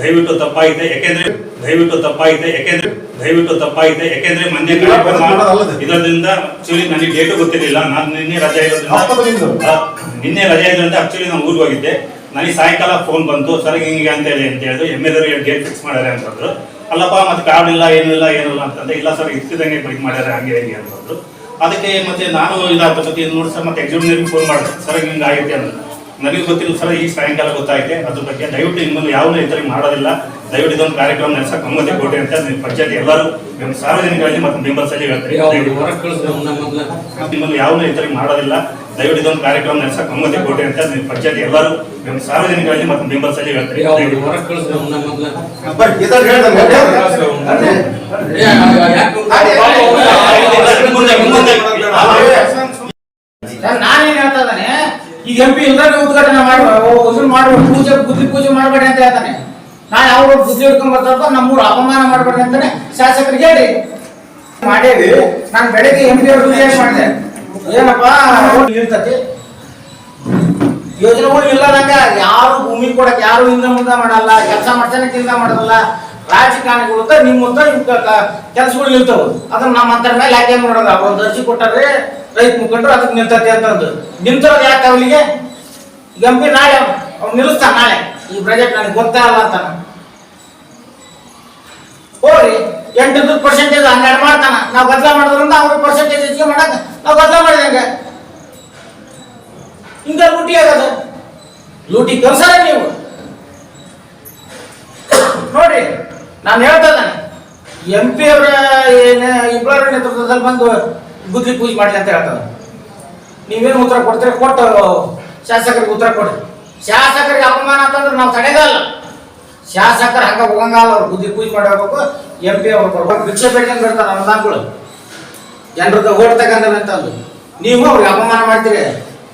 ದಯವಿಟ್ಟು ತಪ್ಪಾಗಿದೆ ಯಾಕೆಂದ್ರೆ ದಯವಿಟ್ಟು ತಪ್ಪಾಗಿದೆ ಯಾಕೆಂದ್ರೆ ದಯವಿಟ್ಟು ತಪ್ಪಾಗಿದೆ ಯಾಕೆಂದ್ರೆ ಮೊನ್ನೆ ಇದರಿಂದ ಆಕ್ಚುಲಿ ನನಗೆ ಡೇಟು ಗೊತ್ತಿರಲಿಲ್ಲ. ನಾನು ನಿನ್ನೆ ರಜೆ ಇರೋದ್ರಿಂದ ನಿನ್ನೆ ರಜೆ ಇದ್ರಿಂದ ಆಕ್ಚುಲಿ ನಾನು ಊರಿಗೆ ಹೋಗಿದ್ದೆ. ನನಗೆ ಸಾಯಂಕಾಲ ಫೋನ್ ಬಂತು. ಸರ್ ಹಿಂಗೆ ಅಂತ ಹೇಳಿ ಅಂತ ಹೇಳಿದ್ರು. ಎಂ ಎಲ್ ಡೇಟ್ ಫಿಕ್ಸ್ ಮಾಡ್ಯಾರೆ ಅಂತಂದ್ರು ಅಲ್ಲಪ್ಪ ಮತ್ತೆ ಕಾರ್ಡ್ ಇಲ್ಲ ಏನಿಲ್ಲ ಏನಿಲ್ಲ ಅಂತಂದ್ರೆ ಇಲ್ಲ ಸರ್ ಇತ್ತಿದಂಗೆ ಬೈಕ್ ಮಾಡ್ಯಾರೆ ಹಂಗೆ ಹಿಂಗೆ ಅಂತಂದ್ರು ಅದಕ್ಕೆ ಮತ್ತೆ ನಾನು ಇದಾದ ಜೊತೆ ನೋಡಿ ಸರ್ ಮತ್ತೆ ಎಕ್ಸಿಕ್ಯೂಟಿವ್ ಫೋನ್ ಮಾಡಿದೆ. ಸರ್ ಹಿಂಗೆ ಆಗೈತೆ ಅಂತ ನನಗೆ ಗೊತ್ತಿಲ್ಲ ಸರ್ ಈ ಸಾಯಂಕಾಲ ಗೊತ್ತಾಯ್ತೆ ಅದ್ರ ಬಗ್ಗೆ ದಯವಿಟ್ಟು ಇನ್ಮೇಲೆ ಯಾವ ರೈತರಿಗೆ ಮಾಡೋದಿಲ್ಲ ದಯವಿಟ್ಟು ಇದೊಂದು ಕಾರ್ಯಕ್ರಮ ನಡೆಸಕ್ಕೆ ಅನುಮತಿ ಕೊಡಿ ಅಂತ ನಿಮ್ಮ ಪಂಚಾಯತ್ ಎಲ್ಲರೂ ನಿಮ್ಮ ಸಾರ್ವಜನಿಕರಲ್ಲಿ ಮತ್ತು ಮೆಂಬರ್ಸ್ ಅಲ್ಲಿ ಹೇಳ್ತಾರೆ ದಯವಿಟ್ಟು ನಿಮ್ಮಲ್ಲಿ ಯಾವ ರೈತರಿಗೆ ಮಾಡೋದಿಲ್ಲ ದಯವಿಟ್ಟು ಇದೊಂದು ಕಾರ್ಯಕ್ರಮ ನಡೆಸಕ್ಕೆ ಅನುಮತಿ ಕೊಡಿ ಅಂತ ನಿಮ್ಮ ಪಂಚಾಯತ್ ಎಲ್ಲರೂ ನಿಮ್ಮ ಸಾರ್ವಜನಿಕರಲ್ಲಿ ಮತ್ತು ಮೆಂಬರ್ಸ್ ಅಲ್ಲಿ ಹೇಳ್ತಾರೆ ದಯವಿಟ್ಟು ಮುಂದೆ ಮುಂದೆ ನಾನೇನ್ ಹೇಳ್ತಾ ಇದ್ದಾನೆ ಈಗ ಎಂ ಪಿ ಇಲ್ದಾಗ ಉದ್ಘಾಟನೆ ಮಾಡಿ ಉಸಿರು ಮಾಡ್ಬೇಡಿ ಪೂಜೆ ಬುದ್ಧಿ ಪೂಜೆ ಮಾಡಬೇಡಿ ಅಂತ ಹೇಳ್ತಾನೆ. ನಾನು ಯಾವ ಬುದ್ಧಿ ಹಿಡ್ಕೊಂಡ್ ಬರ್ತಾರಪ್ಪ ನಮ್ಮೂರು ಅಪಮಾನ ಮಾಡಬೇಡಿ ಅಂತಾನೆ ಶಾಸಕರಿಗೆ ಹೇಳಿ. ಮಾಡೇವಿ ನಾನು ಬೆಳಿಗ್ಗೆ ಎಂ ಪಿ ಅವ್ರ ಏನ್ ಮಾಡಿದೆ? ಏನಪ್ಪಾ? ಇರ್ತತಿ. ಯೋಜನೆಗಳು ಇಲ್ಲದಂಗ ಯಾರು ಭೂಮಿ ಕೊಡಕ್ ಯಾರು ಹಿಂದೆ ಮುಂದೆ ಮಾಡಲ್ಲ ಕೆಲಸ ಮಾಡ್ತಾನೆ ಕೆಲಸ ಮಾಡಲ್ಲ. ರಾಜಕಾರಣಿಗಳು ನಿಮ್ಮ ಕೆಲಸಗಳು ಇರ್ತವೆ. ಅದನ್ನ ನಮ್ಮ ಅಂತರ ಮೇಲೆ ಯಾಕೆ ಮಾಡೋದ ಒಂದು ಅರ್ಜಿ ಕೊಟ್ಟಾರೆ. ರೈತ ಮುಖಂಡರು ಅದಕ್ಕೆ ನಿಂತತಿ ಅಂತಂದು ನಿಂತಿರೋದು ಯಾಕೆ ಅವನಿಗೆ? ಪಿ ನಾಳೆ ಅವ್ನು ನಿಲ್ಲಿಸ್ತಾನ ನಾಳೆ. ಈ ಪ್ರಾಜೆಕ್ಟ್ ನನಗೆ ಗೊತ್ತಾ ಅಲ್ಲ ಅಂತಾನ ಹೋಗ್ರಿ ಎಂಟು ಪರ್ಸೆಂಟೇಜ್ ಹನ್ನೆರಡು ಮಾಡ್ತಾನ. ನಾವು ಬದಲ ಮಾಡೋದ್ರಿಂದ ಅವ್ರ ಪರ್ಸೆಂಟೇಜ್ ಹೆಚ್ಚಿಗೆ ಮಾಡಕ್ ನಾವು ಬದಲ ಮಾಡಿದಂಗೆ ಹಿಂಗ. ಲೂಟಿ ಆಗದ ಲೂಟಿ ಕಲ್ಸಾರ ನೀವು. ನೋಡ್ರಿ, ನಾನು ಹೇಳ್ತಾ ಇದ್ದಾನೆ. ಎಂ ಪಿ ಅವರ ಏನ ಇಬ್ಬರ ನೇತೃತ್ವದಲ್ಲಿ ಬಂದು ಬುದ್ಧಿ ಪೂಜೆ ಮಾಡ್ಲಿ ಅಂತ ಹೇಳ್ತಾರೆ ನೀವೇನು ಉತ್ತರ ಕೊಡ್ತೀರಿ? ಕೊಟ್ಟು ಶಾಸಕರಿಗೆ ಉತ್ತರ ಕೊಡಿ. ಶಾಸಕರಿಗೆ ಅಪಮಾನ ಅಂತಂದ್ರೆ ನಾವು ತಡೆಗಲ್ಲ. ಶಾಸಕರು ಹಂಗ ಹೋಗಂಗಲ್ಲ, ಅವ್ರು ಬುದ್ಧಿ ಪೂಜೆ ಮಾಡಬೇಕು ಎಂ ಪಿ ಅವ್ರು ಕೊಡ್ಬೇಕು. ಭಿಕ್ಷೆ ಬೇಡ್ಕೊಂಡು ಬರ್ತಾರೆ ಅನುದಾನಗಳು. ಜನರದ್ದು ಓಟ್ ತಗೊಂಡಂತಂದು ನೀವು ಅವ್ರಿಗೆ ಅಪಮಾನ ಮಾಡ್ತೀರಿ.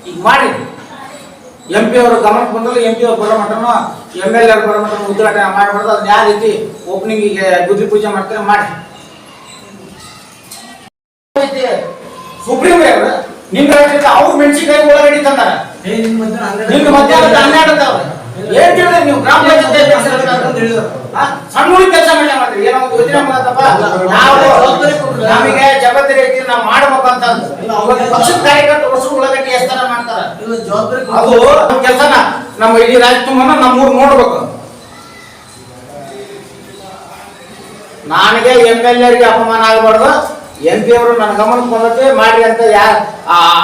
ಈಗ ಮಾಡಿ. ಎಂ ಪಿ ಅವರು ಗಮನಕ್ಕೆ ಬಂದ್ರೆ ಎಂ ಪಿ ಅವ್ರು ಬರೋ ಮಟ್ಟನು ಎಂ ಎಲ್ ಎ ಬರೋ ಮಟ್ಟನು ಉದ್ಘಾಟನೆ ಮಾಡಬಾರ್ದು. ಅದನ್ನ ಯಾವ ರೀತಿ ಓಪನಿಂಗಿಗೆ ಬುದ್ಧಿ ಪೂಜೆ ಮಾಡ್ತಾರೆ ಮಾಡಿ. ಸುಪ್ರೀಂ ಅವರು ನಿಮ್ ರಾಜ್ಯಕ್ಕೆ ಅವ್ರು ಮೆಣಸಿನಕಾಯಿ ಉಳ್ಳಾಗಡ್ಡಿ ತಂದಾರ ನಿಮ್ಗೆ ಮಧ್ಯಾಹ್ನ ಹನ್ನೆರಡು ಅದಾವ ಏನ್ ತಿಳಿದ್ರಿ ನೀವು? ಗ್ರಾಮ ಪಂಚಾಯತ್ ಸಣ್ಣ ಹುಡುಗ ಕೆಲಸ ಮಾಡಿ ಏನೋ ಒಂದು ಯೋಜನೆ ಮಾಡತ್ತಪ್ಪ. ನಾವು ನಮಗೆ ಜವಾಬ್ದಾರಿ ಐತಿ ನಾವು ಮಾಡ್ಬೇಕು ಅಂತ ಪಕ್ಷದ ಕಾರ್ಯಕರ್ತರು ವರ್ಷ ಉಳ್ಳಾಗಡ್ಡಿ ಇನ್ನು ಮಾಡ್ತಾರ? ಅದು ನಮ್ಮ ಕೆಲಸನ. ನಮ್ಮ ಇಡೀ ರಾಜ್ಯ ತುಂಬನ ನಮ್ಮೂರು ನೋಡ್ಬೇಕು. ನನಗೆ ಎಂ ಎಲ್ ಎರಿಗೆ ಅಪಮಾನ ಆಗಬಾರ್ದು. ಎಂ ಪಿ ಅವರು ನನ್ನ ಗಮನಕ್ಕೆ ಬಂದತೆ ಮಾಡ್ರಿ ಅಂತ ಯಾರ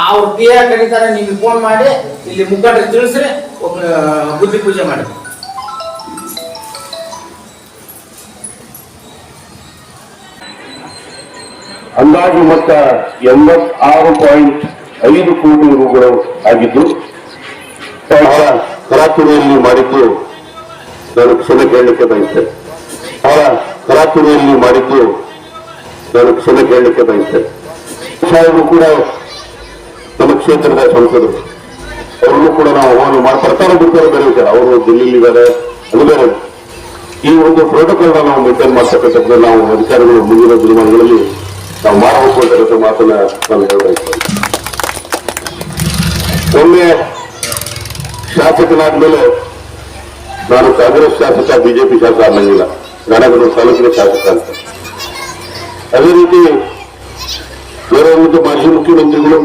ಅವ್ರ ಪಿ ಎ ಕರೀತಾರೆ ನಿಮ್ಗೆ ಫೋನ್ ಮಾಡಿ ಇಲ್ಲಿ ಮುಖಂಡರಿಗೆ ತಿಳಿಸ್ರಿ ಒಬ್ಬ ಬುದ್ಧಿ ಪೂಜೆ ಮಾಡಿ. ಅಂದಾಜು ಮೊತ್ತ ಎಂಬತ್ತಾರು ಪಾಯಿಂಟ್ ಐದು ಕೋಟಿ ರೂಗಳು ಆಗಿದ್ದು ಅವರ ತರಾತುರಿಯಲ್ಲಿ ಮಾಡಿದ್ದು ನಾನು ಕ್ಷಮೆ ಕೇಳಲಿಕ್ಕೆ ಬಯಸ್ತೇನೆ. ಅವರ ಕರಾಚುರಿಯಲ್ಲಿ ಮಾಡಿದ್ದು ನಾನು ಕ್ಷಮೆ ಕೇಳಲಿಕ್ಕೆ ಬಯಸ್ತೇನೆ ಸಾಹೇಬರು ಕೂಡ ನಮ್ಮ ಕ್ಷೇತ್ರದ ಸಂಸದರು. ಅವ್ರನ್ನು ಕೂಡ ನಾವು ಆಹ್ವಾನ ಮಾಡಿ ಬಿಡ್ತಾರೋ ಬೇರೆ ವಿಚಾರ. ಅವರು ದಿಲ್ಲಿಲಿದ್ದಾರೆ ಅದು ಬೇರೆ. ಈ ಒಂದು ಪ್ರೋಟೋಕಾಲ್ ನಾವು ಮೇಂಟೈನ್ ಮಾಡ್ತಕ್ಕಂಥದ್ದು ನಾವು ಅಧಿಕಾರಿಗಳು ಮುಂದಿನ ದಿನಮಾನಗಳಲ್ಲಿ ನಾವು ಮಾಡಬೇಕು ಮಾತನ್ನ ನಾನು ಹೇಳಬಯಸ್ತೇನೆ ಒಮ್ಮೆ ಶಾಸಕನಾದ್ಮೇಲೆ ನಾನು ಕಾಂಗ್ರೆಸ್ ಶಾಸಕ, ಬಿಜೆಪಿ ಶಾಸಕ ಅನ್ನಂಗಿಲ್ಲ. ನಾನಾಗಲು ತಾಲೂಕಿನ ಶಾಸಕ ಅಂತ. ಅದೇ ರೀತಿ ಒಂದು ಮಾಜಿ ಮುಖ್ಯಮಂತ್ರಿಗಳು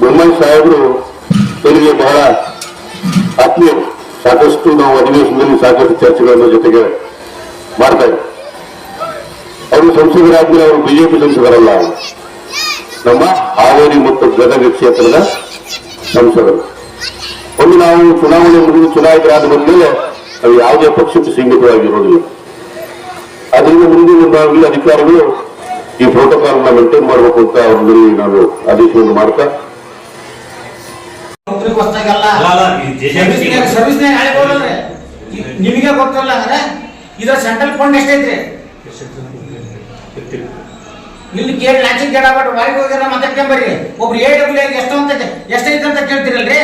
ಬೊಮ್ಮಾಯಿ ಸಾಹೇಬರು ಇವರಿಗೆ ಬಹಳ ಆತ್ಮೀಯರು ಸಾಕಷ್ಟು ನಾವು ಅಧಿವೇಶನದಲ್ಲಿ ಸಾಕಷ್ಟು ಚರ್ಚೆಗಳನ್ನು ಜೊತೆಗೆ ಮಾಡ್ತಾ ಇದ್ದೀವಿ ಅವರು ಸಂಸದರಾದ್ಮೇಲೆ ಅವರು ಬಿಜೆಪಿ ಸಂಸದರಲ್ಲ. ನಮ್ಮ ಹಾವೇರಿ ಮತ್ತು ಗದಗ ಕ್ಷೇತ್ರದ ಸಂಸದರು. ಒಂದು ನಾವು ಚುನಾವಣೆ ಮುಗಿದು ಚುನಾಯಿತರಾದ ಬಂದ್ಮೇಲೆ ಅವು ಯಾವುದೇ ಪಕ್ಷಕ್ಕೆ ಸೀಮಿತವಾಗಿರೋದಿಲ್ಲ. ಅದರಿಂದ ಮುಂದಿನ ನಾವಿಲ್ಲಿ ಅಧಿಕಾರಿಗಳು ಈ ಪ್ರೋಟೋಕಾಲ್ನ ಮೇಂಟೈನ್ ಮಾಡಬೇಕು ಅಂತ ಅವ್ರಲ್ಲಿ ನಾನು ಆದೇಶವನ್ನು ಮಾಡ್ತಾ ನಿಮಗೆ ಗೊತ್ತಲ್ಲ ಅಂದ್ರೆ ಇದ್ರ ಸೆಂಟ್ರಲ್ ಫಂಡ್ ಎಷ್ಟೈತ್ರಿ? ಇಲ್ಲಿ ಕೇಳಿ ಲಾಂಚಿಂಗ್ ಬಟ್ ಹೊರಗೆ ಹೋಗಿರ ಮಾತಾಡ್ಕೊಂಡ್ ಬರ್ರಿ. ಒಬ್ರು ಎ ಡಬ್ಲ್ಯೂ ಎಷ್ಟು ಅಂತ ಎಷ್ಟೈತೆ ಅಂತ ಕೇಳ್ತಿರಲ್ರಿ?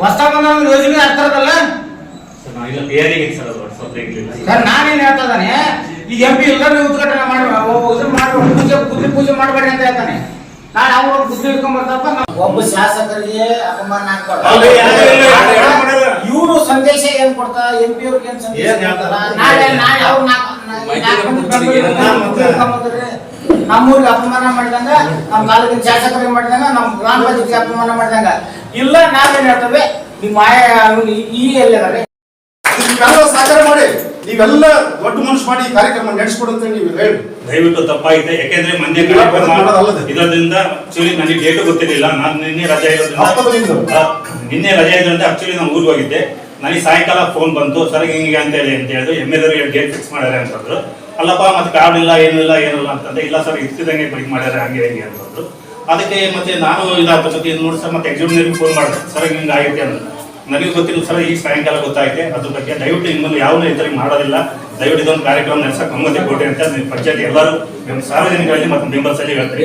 ಹೊಸ ಬಂದ ಯೋಜನೆ ಅರ್ಥ ಇರೋದಲ್ಲ? ಸರ್, ನಾನೇನ್ ಹೇಳ್ತಾ ಇದ್ದಾನೆ ಈಗ ಎಂ ಪಿ ಎಲ್ಲರೂ ಉದ್ಘಾಟನೆ ಮಾಡಿ ಪೂಜೆ ಪೂಜೆ ಪೂಜೆ ಮಾಡಬೇಡಿ ಅಂತ ಹೇಳ್ತಾನೆ ನಾನು ಅವ್ರ ಬುದ್ಧಿ ಹಿಡ್ಕೊಂಡ್ ಬರ್ತಾರಪ್ಪ ಒಬ್ಬ ಶಾಸಕರಿಗೆ ಅಪಮಾನ ಇವರು ಸಂದೇಶ ಏನ್ ಕೊಡ್ತಾ ಎಂ ಪಿ ಅವ್ರಿಗೆ ಏನ್ ಸಂದೇಶ? ನಾಳೆ ನಾಳೆ ಅವ್ರು. ನಮ್ಮೂರಿಗೆ ಅಪಮಾನ ಮಾಡಿದಂಗ ನಮ್ಮ ತಾಲೂಕಿನ ಶಾಸಕರಿಗೆ ಮಾಡಿದಂಗ ನಮ್ಮ ಗ್ರಾಮ ಪಂಚಾಯತ್ಗೆ ಅಪಮಾನ ಮಾಡಿದಂಗ ಇಲ್ಲ ನಾವೇನ್ ಹೇಳ್ತೇವೆ ನಿಮ್ಮ ಮಾಯ ಈ ಎಲ್ಲಿದ್ದಾರೆ ನೀವೆಲ್ಲ ಸಹಕಾರ ಮಾಡಿ. ನೀವೆಲ್ಲ ದೊಡ್ಡ ಮನುಷ್ಯ ಮಾಡಿ ಈ ಕಾರ್ಯಕ್ರಮ ನಡೆಸ್ಕೊಡು ಅಂತ ನೀವು ಹೇಳಿ. ದಯವಿಟ್ಟು ತಪ್ಪಾಗಿದೆ. ಯಾಕೆಂದ್ರೆ ಮೊನ್ನೆ ಇದರಿಂದ ಆಕ್ಚುಲಿ ನನಗೆ ಡೇಟ್ ಗೊತ್ತಿರಲಿಲ್ಲ. ನಾನು ನಿನ್ನೆ ರಜೆ. ಇರೋದ್ರಿಂದ ನಿನ್ನೆ ರಜೆ ಇದ್ರಿಂದ ಆಕ್ಚುಲಿ ನಾನು ಊರಿಗೆ ಹೋಗಿದ್ದೆ. ನನಗೆ ಸಾಯಂಕಾಲ ಫೋನ್ ಬಂತು. ಸರ್ ಹಿಂಗೆ ಅಂತ ಹೇಳಿ ಅಂತ ಹೇಳಿದ್ರು. ಎಂ ಎಲ್ ಡೇಟ್ ಫಿಕ್ಸ್ ಮಾಡ್ಯಾರ? ಅಂತಂದ್ರು ಅಲ್ಲಪ್ಪ ಮತ್ತೆ ಕಾರ್ಡ್ ಇಲ್ಲ ಏನಿಲ್ಲ ಏನಿಲ್ಲ ಅಂತಂದ್ರೆ ಇಲ್ಲ ಸರ್ ಇರ್ತಿದಂಗೆ ಬೈಕ್ ಮಾಡ್ಯಾರ ಹಂಗೆ ಹಿಂಗೆ ಅಂತಂದ್ರು ಅದಕ್ಕೆ ಮತ್ತೆ ನಾನು ಇದಾದ ಜೊತೆ ನೋಡಿ ಸರ್ ಮತ್ತೆ ಎಕ್ಸಿಕ್ಯೂಟಿವ್ ಫೋನ್ ಮಾಡಿದೆ. ಸರ್ ಹಿಂಗೆ ಆಗೈತೆ ಅಂತ ನನಗೆ ಗೊತ್ತಿಲ್ಲ ಸರ್ ಈಗ ಸಾಯಂಕಾಲ ಗೊತ್ತಾಯ್ತೆ. ಅದ್ರ ಬಗ್ಗೆ ದಯವಿಟ್ಟು ಇನ್ಮೇಲೆ ಯಾವ ರೈತರಿಗೆ ಮಾಡೋದಿಲ್ಲ. ದಯವಿಟ್ಟು ಇದೊಂದು ಕಾರ್ಯಕ್ರಮ ನಡೆಸಕ್ಕೆ ಅನುಮತಿ ಕೊಡಿ ಅಂತ ಪಂಚಾಯತ್ ಎಲ್ಲರೂ ನಿಮ್ಮ ಸಾರ್ವಜನಿಕರಲ್ಲಿ ಮತ್ತು ಬೆಂಬಲಿಸಲಿ ಹೇಳ್ತೀರಿ.